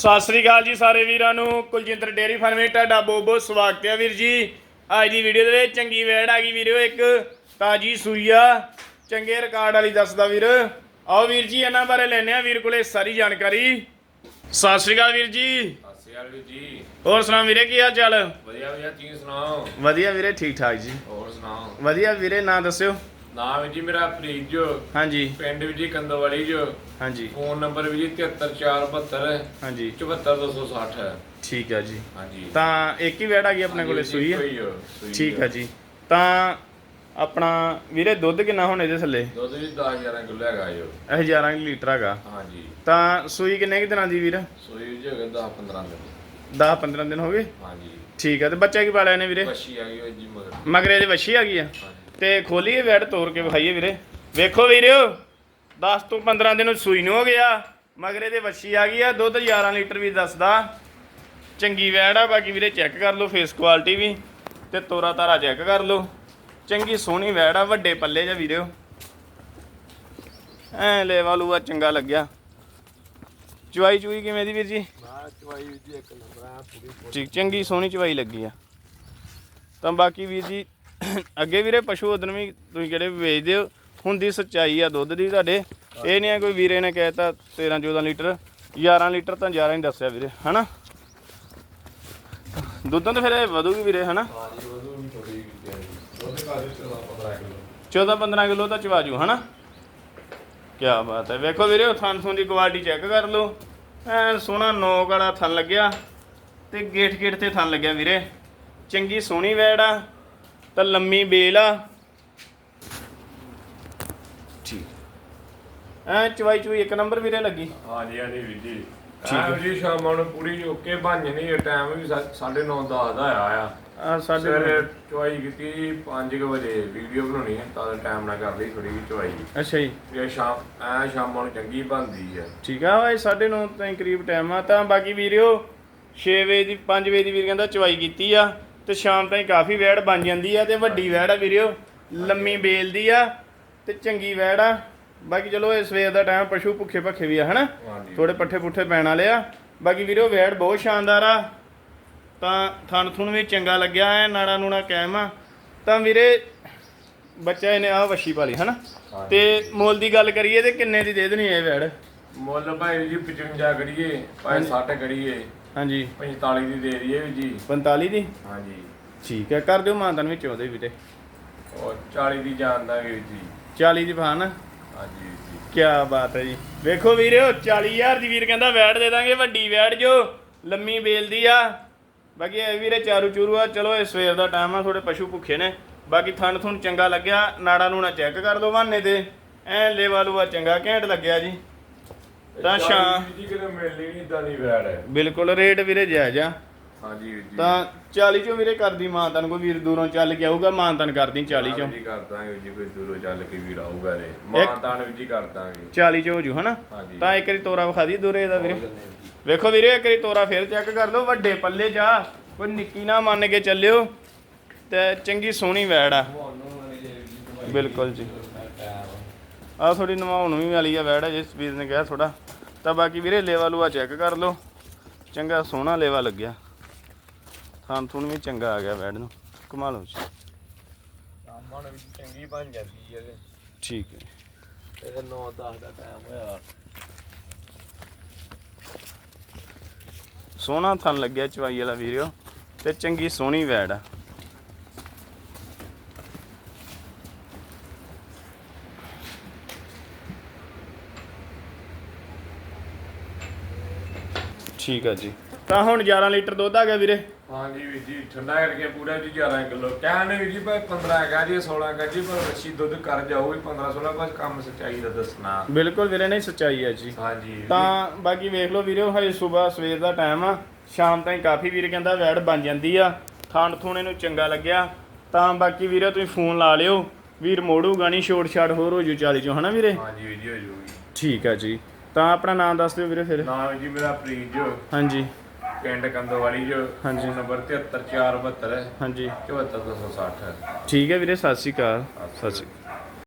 ਸਤਿ ਸ੍ਰੀ ਅਕਾਲ ਜੀ ਸਾਰੇ ਵੀਰਾਂ ਨੂੰ। ਕੁਲਜਿੰਦਰ ਡੇਅਰੀ ਫਾਰਮ ਤੁਹਾਡਾ ਬਹੁਤ ਬਹੁਤ ਸਵਾਗਤ ਹੈ ਵੀਰ ਜੀ। ਅੱਜ ਦੀ ਵੀਡੀਓ ਦੇ ਵਿੱਚ ਚੰਗੀ ਵੈੜ ਆ ਗਈ ਵੀਰੋ ਇੱਕ ਤਾਜੀ ਸੂਈਆ ਚੰਗੇ ਰਿਕਾਰਡ ਵਾਲੀ ਦੱਸਦਾ ਵੀਰ। ਆਓ ਵੀਰ ਜੀ ਇਹਨਾਂ ਬਾਰੇ ਲੈਣੇ ਆ ਵੀਰ ਕੋਲੇ ਸਾਰੀ ਜਾਣਕਾਰੀ। ਸਤਿ ਸ੍ਰੀ ਅਕਾਲ ਵੀਰ ਜੀ। ਸਤਿ ਸ਼੍ਰੀ ਅਕਾਲ ਵੀਰ ਜੀ। ਹੋਰ ਸੁਣਾ ਵੀਰੇ ਕੀ ਹਾਲ ਚਾਲ? ਵਧੀਆ ਵਧੀਆ। ਤੁਸੀਂ ਸੁਣਾਓ? ਵਧੀਆ ਵੀਰੇ ਠੀਕ ਠਾਕ ਜੀ। ਹੋਰ ਸੁਣਾਓ? ਵਧੀਆ ਵੀਰੇ ਨਾਂ ਦੱਸਿਓ। ਨਾਮ ਜੀ ਮੇਰਾ ਪ੍ਰੀਤ ਜੋ। ਹਾਂਜੀ। ਪਿੰਡ ਵੀ ਜੀ ਕੰਦੋਵਾਲੀ ਜੋ। ਹਾਂਜੀ। ਫੋਨ ਨੰਬਰ ਵੀ ਜੀ 73472 ਹਾਂਜੀ। 74260 ਠੀਕ ਹੈ ਜੀ। ਹਾਂਜੀ। ਤਾਂ ਇੱਕ ਹੀ ਵੈੜ ਆ ਗਈ ਆਪਣੇ ਕੋਲੇ ਸੂਈ ਹੈ ਠੀਕ। ਹੈ ਜੀ। ਤਾਂ ਆਪਣਾ ਵੀਰੇ ਦੁੱਧ ਕਿੰਨਾ ਹੋਣੇ ਦੇ ਥੱਲੇ? ਦੁੱਧ ਵੀ 10000 ਕਿਲੋ ਹੈਗਾ ਜੋ ਇਹ 11 ਕੁ ਲੀਟਰ ਹੈਗਾ। ਹਾਂਜੀ। ਤਾਂ ਸੂਈ ਕਿੰਨੇ ਕਿ ਦਿਨਾਂ ਦੀ ਵੀਰ? ਸੂਈ ਜੀ ਹੈਗਾ 10 15 ਦਿਨ। 10 15 ਦਿਨ ਹੋ ਗਏ? ਹਾਂਜੀ। ਠੀਕ ਹੈ ਤੇ ਬੱਚਾ ਕੀ ਪਾਲਿਆ ਨੇ ਵੀਰੇ? ਬੱਛੀ ਆ ਗਈ ਜੀ ਮਗਰ। ਮਗਰੇ ਦੇ ਵੱਛੀ ਆ ਗਈ ਆ? ਹਾਂਜੀ। ਤੇ ਖੋਲੀਏ ਵੈੜ ਤੋੜ ਕੇ ਵਿਖਾਈਏ ਵੀਰੇ। ਵੇਖੋ ਵੀਰਿਓ 10 ਤੋਂ 15 ਦਿਨ ਸੂਈ ਨੂੰ ਹੋ ਗਿਆ ਮਗਰੇ ਦੇ ਵੱਛੀ ਆ ਗਈ ਆ ਦੁੱਧ 11 ਲੀਟਰ ਵੀ ਦੱਸਦਾ। ਚੰਗੀ ਵੈੜ ਆ ਬਾਕੀ ਵੀਰੇ ਚੈੱਕ ਕਰ ਲਓ ਫੇਸ ਕੁਆਲਿਟੀ ਵੀ ਤੇ ਤੋਰਾ ਤਾਰਾ ਚੈੱਕ ਕਰ ਲਓ। ਚੰਗੀ ਸੋਹਣੀ ਵੈੜ ਆ ਵੱਡੇ ਪੱਲੇ ਜਾਂ ਵੀਰਿਓ। ਐ ਲੈਵਾ ਲੂਆ ਚੰਗਾ ਲੱਗਿਆ। ਚੁਆਈ ਚੁਈ ਕਿਵੇਂ ਦੀ ਵੀਰ ਜੀ? ਠੀਕ ਚੰਗੀ ਸੋਹਣੀ ਚਵਾਈ ਲੱਗੀ ਆ। ਤਾਂ ਬਾਕੀ ਵੀਰ ਜੀ ਅੱਗੇ ਵੀਰੇ ਪਸ਼ੂ ਉਦਨ ਵੀ ਤੁਸੀਂ ਕਿਹੜੇ ਵੀ ਵੇਚਦੇ ਹੋ ਹੁੰਦੀ ਸੱਚਾਈ ਆ ਦੁੱਧ ਦੀ ਤੁਹਾਡੇ। ਇਹ ਨਹੀਂ ਆ ਕੋਈ ਵੀਰੇ ਨੇ ਕਹਿਤਾ 13 14 ਲੀਟਰ 11 ਲੀਟਰ ਤਾਂ 11 ਹੀ ਦੱਸਿਆ ਵੀਰੇ, ਹਨਾ? ਦੁੱਧਾਂ ਤਾਂ ਫਿਰ ਇਹ ਵਧੂਗੀ ਵੀਰੇ, ਹਨਾ? ਹਾਂਜੀ ਉਹਨੂੰ ਵੀ ਥੋੜੀ ਜਿਹੀ ਦੁੱਧ ਕਾਦੇ ਚਲਾ 15 ਕਿਲੋ 14 15 ਕਿਲੋ ਤਾਂ ਚਵਾਜੂ, ਹਨਾ? ਕੀ ਬਾਤ ਹੈ। ਵੇਖੋ ਵੀਰੇ, ਉਹ ਥਣ ਥਣ ਦੀ ਕੁਆਲਿਟੀ ਚੈੱਕ ਕਰ ਲਓ। ਐ ਸੋਹਣਾ ਨੋਕ ਵਾਲਾ ਥਣ ਲੱਗਿਆ ਤੇ ਗੇਟ ਗੇਟ ਤੇ ਥਣ ਲੱਗਿਆ ਵੀਰੇ। ਚੰਗੀ ਸੋਹਣੀ ਵੈੜ ਆ। ਤਾਂ ਲੰਮੀ ਬੇਲ ਆ। ਠੀਕ। ਐ ਚਵਾਈ ਚੁਈ ਇੱਕ ਨੰਬਰ ਵੀਰੇ ਲੱਗੀ। ਹਾਂਜੀ ਹਾਂਜੀ ਵੀਰ ਜੀ। ਠੀਕ ਹੈ। ਠੀਕ ਹੈ ਜੀ ਸ਼ਾਮਾਂ ਨੂੰ ਪੂਰੀ ਓਕੇ ਬਣ ਜਣੀ ਇਹ ਟਾਈਮ ਵੀ 9:30 10 ਦਾ ਆਇਆ ਆ। ਆ ਸਾਡੇ ਸਵੇਰੇ ਚੁਆਈ ਕੀਤੀ 5 ਵਜੇ ਵੀਡੀਓ ਬਣਾਉਣੀ ਹੈ ਤਾਂ ਟਾਈਮ ਨਾਲ ਕਰ ਲਈ ਥੋੜੀ ਜਿਹੀ ਚੁਆਈ। ਅੱਛਾ ਜੀ। ਇਹ ਸ਼ਾਮ ਐ ਸ਼ਾਮਾਂ ਨੂੰ ਚੰਗੀ ਬਣਦੀ ਹੈ ਠੀਕ ਆ ਓਏ 9:30 ਤਾਈਂ ਕਰੀਬ ਟਾਈਮ ਆ। ਤਾਂ ਬਾਕੀ ਵੀਰਿਓ 6 ਵਜੇ ਦੀ 5 ਵਜੇ ਦੀ ਵੀਰ ਕਹਿੰਦਾ ਚਵਾਈ ਕੀਤੀ ਆ। ਤੇ ਸ਼ਾਮ ਤਾਈਂ ਕਾਫੀ ਵੈੜ ਬਣ ਜਾਂਦੀ ਆ ਤੇ ਵੱਡੀ ਵੈੜ ਆ ਵੀਰਿਓ ਲੰਮੀ ਬੇਲ ਦੀ ਆ ਤੇ ਚੰਗੀ ਵੈੜ ਆ। ਬਾਕੀ ਚਲੋ ਇਹ ਸਵੇਰ ਦਾ ਟਾਈਮ ਪਸ਼ੂ ਭੁੱਖੇ ਭੱਖੇ ਵੀ ਆ ਹਨਾ? ਥੋੜੇ ਪੱਠੇ ਪੁੱਠੇ ਪੈਣ ਵਾਲੇ ਆ। ਬਾਕੀ ਵੀਰਿਓ ਵੈੜ ਬਹੁਤ ਸ਼ਾਨਦਾਰ ਆ। ਤਾਂ ਥਣ ਥੁਣ ਵੀ ਚੰਗਾ ਲੱਗਿਆ ਐ ਨਾੜਾ ਨੂਣਾ ਕਾਇਮ ਆ। ਤਾਂ ਵੀਰੇ ਬੱਚਾ ਇਹਨੇ ਆ ਵੱਛੀ ਪਾਲੀ ਹਨਾ। ਤੇ ਮੁੱਲ ਦੀ ਗੱਲ ਕਰੀਏ ਤੇ ਕਿੰਨੇ ਦੀ ਦੇ ਦੇਣੀ ਇਹ ਵੈੜ? ਮੁੱਲ ਭਾਈ ਜੀ 55 ਕਰੀਏ ਭਾਈ 60 ਕਰੀਏ। ਹਾਂਜੀ। 45 ਦੀ ਦੇ ਦਈਏ ਵੀ ਜੀ। 45 ਦੀ? ਹਾਂਜੀ। ਠੀਕ ਹੈ ਕਰ ਦਿਓ ਮਾਨਤਨ ਵਿੱਚ ਉਹਦੇ ਵੀਰੇ ਉਹ 40 ਦੀ ਜਾਣਦਾ ਵੀਰ ਜੀ। 40 ਦੀ ਭਾਨ। ਹਾਂਜੀ ਜੀ। ਕੀ ਬਾਤ ਹੈ ਜੀ। ਵੇਖੋ ਵੀਰੇ 40000 ਦੀ ਵੀਰ ਕਹਿੰਦਾ ਵੈੜ ਦੇ ਦਾਂਗੇ ਵੱਡੀ ਵੈੜ ਜੋ। ਲੰਮੀ ਬੇਲਦੀ ਆ। ਬਾਕੀ ਇਹ ਵੀਰੇ ਚਾਰੂ ਚੂਰੂ ਆ। ਚਲੋ ਇਹ ਸਵੇਰ ਦਾ ਟਾਈਮ ਆ ਥੋੜੇ ਪਸ਼ੂ ਭੁੱਖੇ ਨੇ। ਬਾਕੀ ਥਣ ਥੁਣ ਚੰਗਾ ਲੱਗਿਆ। ਨਾੜਾ ਨੂਣਾ ਚੈੱਕ ਕਰ ਲਓ ਬਹਾਨੇ ਤੇ। ਐ ਲੇਵਾ ਲੂਆ ਚੰਗਾ ਘੈਂਟ ਲੱਗਿਆ ਜੀ। ਤਾਂ ਸ਼ਾਮ ਜੀ ਕਿਤੇ ਮਿਲਣੀ ਨਹੀਂ ਇਦਾਂ ਦੀ ਵੈੜ ਹੈ। ਬਿਲਕੁਲ ਰੇਟ ਵੀਰੇ ਜਾਇਜ਼ ਆ। ਹਾਂਜੀ ਵੀਰ ਜੀ। ਤਾਂ 40 ਚੋਂ ਵੀਰੇ ਕਰਦੀ ਮਾਨਤਨ ਕੋਈ ਵੀਰ ਦੂਰੋਂ ਚੱਲ ਕੇ ਆਊਗਾ ਮਾਨਤਨ ਕਰਦੀ 40 ਚੋਂ। ਜੀ ਕਰ ਦਾਂਗੇ ਜੀ ਕੋਈ ਦੂਰੋਂ ਚੱਲ ਕੇ ਵੀਰ ਆਊਗਾ ਰੇ ਮਾਨਤਾਨ ਵੀ ਜੀ ਕਰ ਦਾਂਗੇ। 40 ਚ ਹੋ ਜੂ ਹਨਾ? ਹਾਂਜੀ। ਤਾਂ ਇੱਕ ਵਾਰੀ ਤੋਰਾ ਵਿਖਾ ਦੀ ਦੂਰੇ ਦਾ ਵੀਰੇ। ਵੇਖੋ ਵੀਰੇ ਇੱਕ ਵਾਰੀ ਤੋਰਾ ਫੇਰ ਚੈੱਕ ਕਰ ਲਓ ਵੱਡੇ ਪੱਲੇ ਜਾ। ਕੋਈ ਨਿੱਕੀ ਨਾ ਮੰਨ ਕੇ ਚੱਲਿਓ ਤੇ ਚੰਗੀ ਸੋਹਣੀ ਵੈੜ ਆ। ਬਿਲਕੁਲ ਜੀ। ਆ ਥੋੜੀ ਨਵਾਉਣ ਵੀ ਵਾਲੀ ਆ ਵੈੜ ਆ ਜਿਸ ਵੀਰ ਨੇ ਕਿਹਾ ਥੋੜਾ ਤਾਂ ਬਾਕੀ ਵੀਰੇ ਲੇਵਾ ਲੂਆ ਚੈੱਕ ਕਰ ਲਓ। ਚੰਗਾ ਸੋਹਣਾ ਲੇਵਾ ਲੱਗਿਆ। ਥਾਂ ਥੂਣ ਵੀ ਚੰਗਾ ਆ ਗਿਆ ਵੈੜ ਨੂੰ। ਕਮਾਲ ਹੋ ਜੀ। ਵੀ ਚੰਗੀ ਬਣ ਜਾਂਦੀ ਹੈ ਠੀਕ ਹੈ। ਇਹਦੇ 9 10 ਦਾ ਟਾਈਮ ਹੋਇਆ। ਸੋਹਣਾ ਥਣ ਲੱਗਿਆ ਚਵਾਈ ਵਾਲਾ ਵੀਰਿਓ। ਤੇ ਚੰਗੀ ਸੋਹਣੀ ਵੈੜ ਆ। ਠੀਕ ਆ ਜੀ। ਤਾਂ ਹੁਣ 11 ਲੀਟਰ ਦੁੱਧ ਆ ਗਿਆ ਵੀਰੇ। ਹਾਂਜੀ ਵੀਰ ਜੀ ਠੰਡਾ ਕਰਕੇ ਪੂਰਾ ਜੀ 11 ਕਿਲੋ। ਕਹਿੰਦੇ ਵੀਰ ਜੀ ਭਾਈ 15 ਹੈਗਾ ਜੀ 16 ਹੈਗਾ ਜੀ ਪਰ ਬੱਚੀ ਦੁੱਧ ਕਰ ਜਾਊਗੀ 15 16 ਬਸ ਕੰਮ ਸੱਚਾਈ ਦਾ ਦੱਸਣਾ। ਬਿਲਕੁਲ ਵੀਰੇ ਨਹੀਂ ਸੱਚਾਈ ਹੈ ਜੀ। ਹਾਂਜੀ। ਤਾਂ ਬਾਕੀ ਵੇਖ ਲਓ ਵੀਰੇ ਹਜੇ ਸਵੇਰ ਸਵੇਰ ਦਾ ਟਾਈਮ ਆ। ਸ਼ਾਮ ਤਾਈਂ ਕਾਫੀ ਵੀਰ ਕਹਿੰਦਾ ਵੈੜ ਬਣ ਜਾਂਦੀ ਆ। ਥਾਣ ਥੂਣੇ ਨੂੰ ਚੰਗਾ ਲੱਗਿਆ। ਤਾਂ ਬਾਕੀ ਵੀਰੇ ਤੁਸੀਂ ਫੋਨ ਲਾ ਲਿਓ। ਵੀਰ ਮੋੜੂਗਾ ਨਹੀਂ ਛੋਟ ਛਾੜ ਹੋਰ ਹੋ ਜੂ 40 ਚੋਂ ਹਨਾ ਵੀਰੇ? ਹਾਂਜੀ ਵੀਰ ਜੀ ਹੋ ਜੂਗੀ। ਠੀਕ ਆ ਜੀ। ਤਾਂ ਆਪਣਾ ਨਾਮ ਦੱਸ ਦਿਓ ਵੀਰੇ ਫਿਰ। ਨਾਮ ਜੀ ਮੇਰਾ ਪ੍ਰੀਤ ਜੋ। ਹਾਂਜੀ। ਪਿੰਡ ਕੰਦੋਵਾਲੀ ਜੋ। ਹਾਂਜੀ। ਨੰਬਰ 73472 ਹਾਂਜੀ। 74260 ਠੀਕ ਹੈ ਵੀਰੇ ਸਤਿ ਸ਼੍ਰੀ ਅਕਾਲ। ਸਤਿ ਸ਼੍ਰੀ ਅਕਾਲ